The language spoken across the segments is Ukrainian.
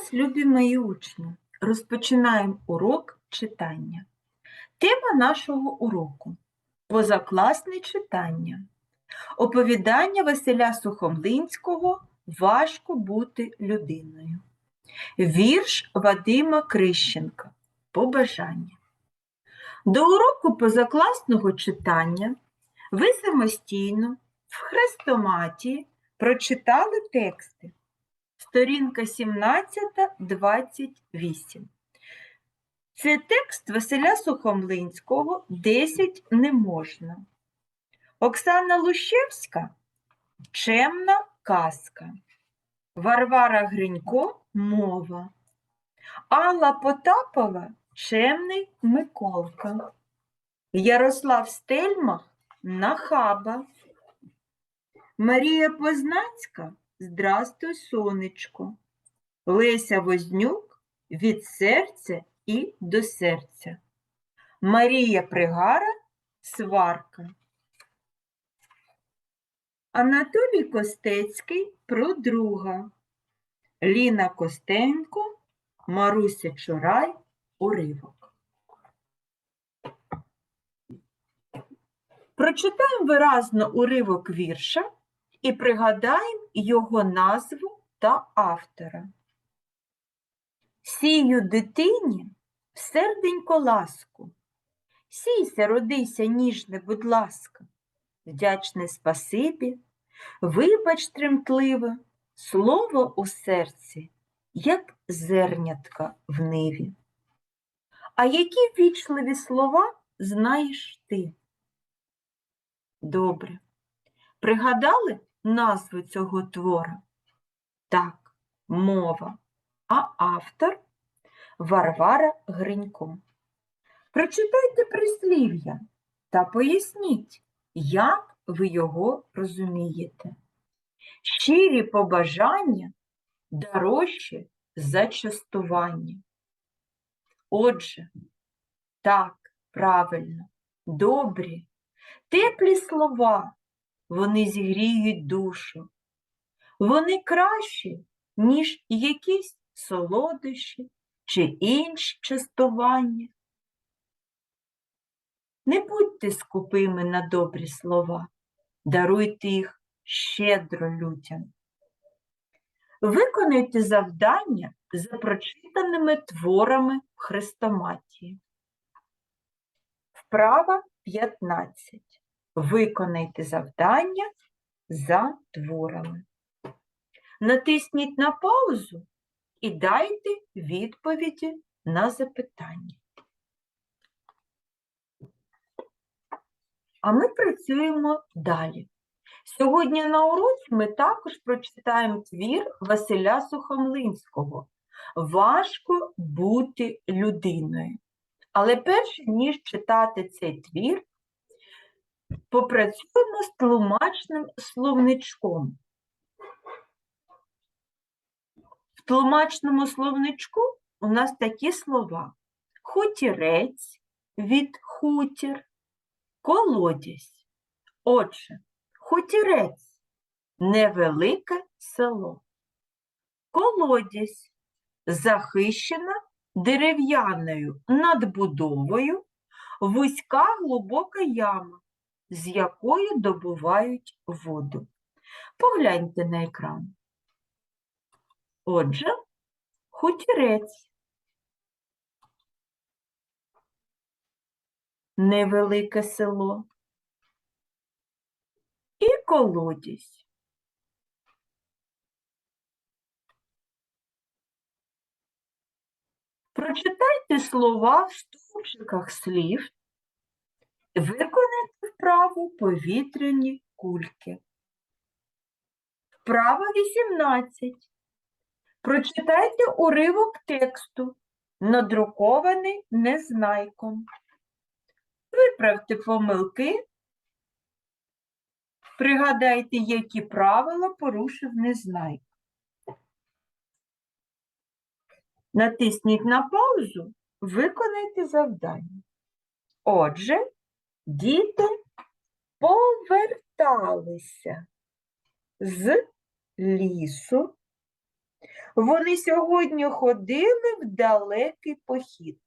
вас, любі мої учні, розпочинаємо урок читання. Тема нашого уроку позакласне читання. Оповідання Василя Сухомлинського Важко бути людиною. Вірш Вадима Крищенка. Побажання. До уроку позакласного читання ви самостійно в хрестоматі прочитали тексти. Сторінка 17-28. Це текст Василя Сухомлинського «Десять не можна. Оксана Лущевська Чемна казка. Варвара Гринько Мова. Алла Потапова Чемний Миколка. Ярослав Стельмах Нахаба. Марія Познанська Здрастуй, сонечко. Леся Вознюк від серця і до серця. Марія Пригара Сварка. Анатолій Костецький про друга. Ліна Костенко, Маруся Чорай, уривок. Прочитаємо виразно уривок вірша і пригадаємо його назву та автора. Сію дитині в серденько ласку. Сійся, родися, ніжне, будь ласка, вдячне спасибі, вибач тремтливе, слово у серці, як зернятка в ниві. А які вічливі слова знаєш ти? Добре. Пригадали назву цього твора? Так, мова, а автор Варвара Гринько. Прочитайте прислів'я та поясніть, як ви його розумієте. Щирі побажання дорожче за частування. Отже, так, правильно, добрі, теплі слова, вони зігріють душу. Вони кращі, ніж якісь солодощі чи інші частування. Не будьте скупими на добрі слова, даруйте їх щедро людям. Виконуйте завдання за прочитаними творами в хрестоматії. Вправа 15. Виконайте завдання за творами. Натисніть на паузу і дайте відповіді на запитання. А ми працюємо далі. Сьогодні на уроці ми також прочитаємо твір Василя Сухомлинського Важко бути людиною. Але перш ніж читати цей твір, попрацюємо з тлумачним словничком. В тлумачному словничку у нас такі слова: хутірець від хутір, колодязь. Отже, хутірець невелике село. Колодязь захищена дерев'яною надбудовою вузька глибока яма, з якої добувають воду. Погляньте на екран. Отже, хутірець. Невелике село. І колодязь. Прочитайте слова в стовпчиках слів, виконайте вправу повітряні кульки. Вправа 18. Прочитайте уривок тексту, надрукований незнайком. Виправте помилки. Пригадайте, які правила порушив незнайка. Натисніть на паузу, виконайте завдання. Отже, діти поверталися з лісу, Вони сьогодні ходили в далекий похід.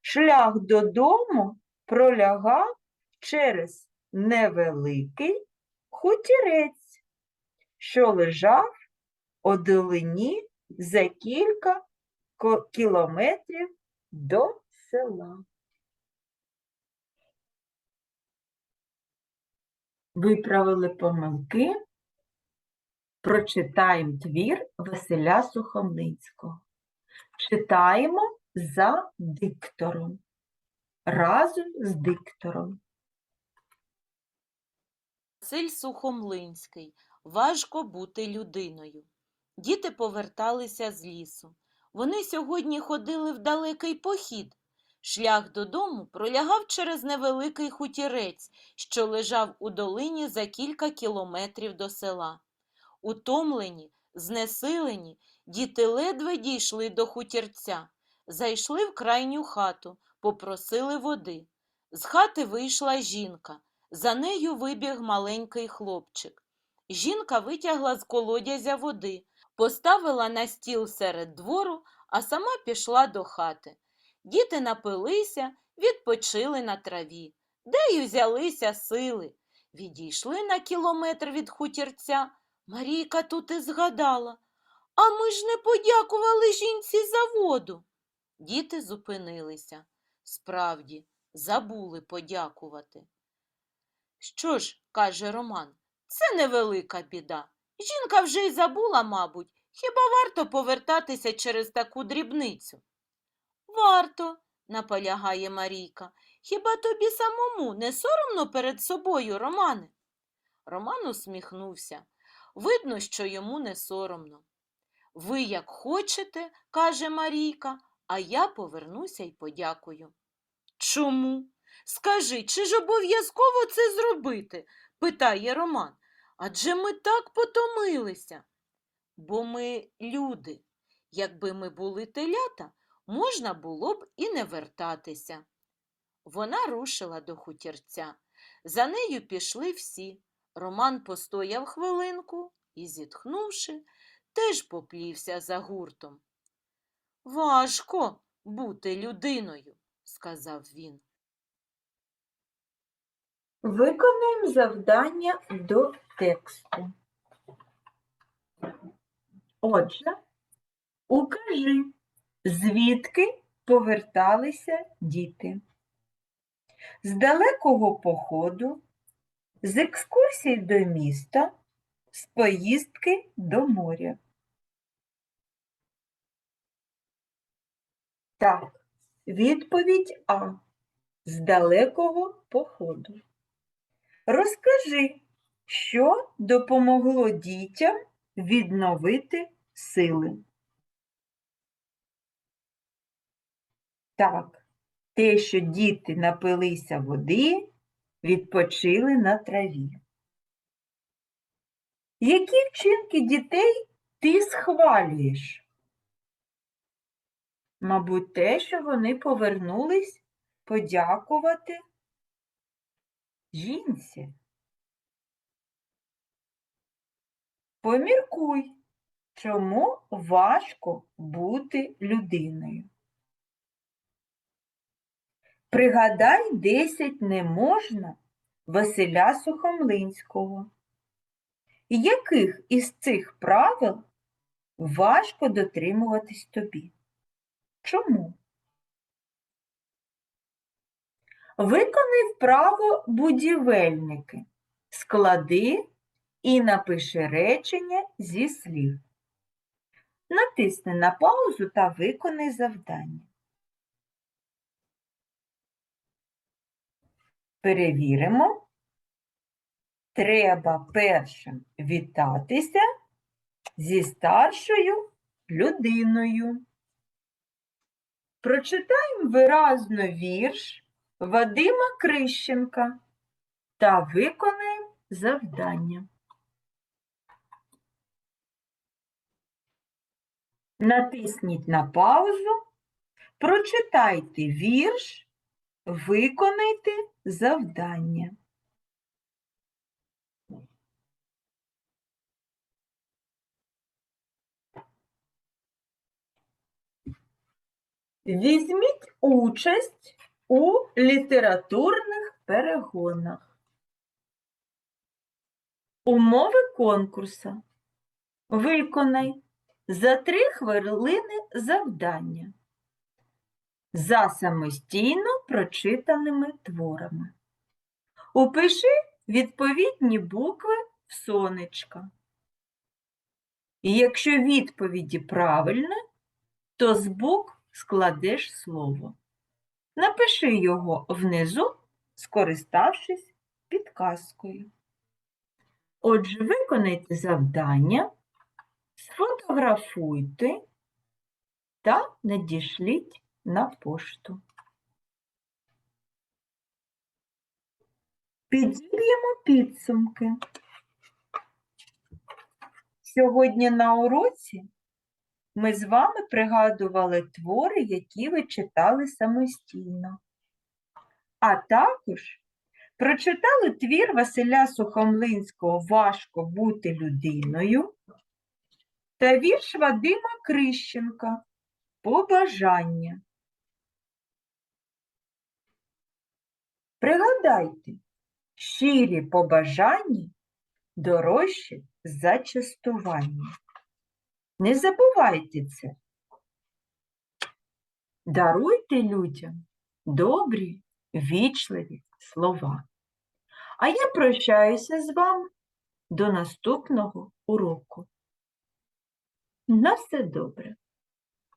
Шлях додому пролягав через невеликий хутірець, що лежав у долині за кілька кілометрів до села. Виправили помилки. Прочитаємо твір Василя Сухомлинського. Читаємо за диктором. Разом з диктором. Василь Сухомлинський. Важко бути людиною. Діти поверталися з лісу. Вони сьогодні ходили в далекий похід. Шлях додому пролягав через невеликий хутірець, що лежав у долині за кілька кілометрів до села. Утомлені, знесилені, діти ледве дійшли до хутірця, зайшли в крайню хату, попросили води. З хати вийшла жінка. За нею вибіг маленький хлопчик. Жінка витягла з колодязя води, поставила на стіл серед двору, а сама пішла до хати. Діти напилися, відпочили на траві. Де й узялися сили? Відійшли на кілометр від хутірця. Марійка тут і згадала. А ми ж не подякували жінці за воду. Діти зупинилися. Справді, забули подякувати. Що ж, каже Роман, це невелика біда. Жінка вже й забула, мабуть, хіба варто повертатися через таку дрібницю? Варто, наполягає Марійка. Хіба тобі самому не соромно перед собою, Романе? Роман усміхнувся. Видно, що йому не соромно. Ви як хочете, каже Марійка, а я повернуся й подякую. Чому? Скажи, чи ж обов'язково це зробити? питає Роман. Адже ми так потомилися. Бо ми люди. Якби ми були телята, можна було б і не вертатися. Вона рушила до хутірця. За нею пішли всі. Роман постояв хвилинку і, зітхнувши, теж поплівся за гуртом. Важко бути людиною, сказав він. Виконаємо завдання до тексту. Отже, укажи, звідки поверталися діти. З далекого походу, з екскурсії до міста, з поїздки до моря. Так, відповідь А. З далекого походу. Розкажи, що допомогло дітям відновити сили. Так, те, що діти напилися води, відпочили на траві. Які вчинки дітей ти схвалюєш? Мабуть, те, що вони повернулись подякувати жінці. Поміркуй, чому важко бути людиною. Пригадай 10 не можна Василя Сухомлинського. Яких із цих правил важко дотримуватись тобі? Чому? Виконай вправо будівельники, склади і напиши речення зі слів. Натисни на паузу та виконай завдання. Перевіримо. Треба першим вітатися зі старшою людиною. Прочитаємо виразно вірш Вадима Крищенка та виконаємо завдання. Натисніть на паузу, прочитайте вірш, Виконайте завдання. Візьміть участь у літературних перегонах. Умови конкурсу. Виконай за три хвилини завдання. За самостійно прочитаними творами. Упиши відповідні букви в сонечка. І якщо відповіді правильні, то з букв складеш слово. Напиши його внизу, скориставшись підказкою. Отже, виконайте завдання, сфотографуйте та надішліть на пошту. Підіб'ємо підсумки. Сьогодні на уроці ми з вами пригадували твори, які ви читали самостійно. А також прочитали твір Василя Сухомлинського Важко бути людиною та вірш Вадима Крищенка Побажання. Пригадайте, щирі побажання дорожчі за частування. Не забувайте це. Даруйте людям добрі, вічливі слова. А я прощаюся з вами до наступного уроку. На все добре.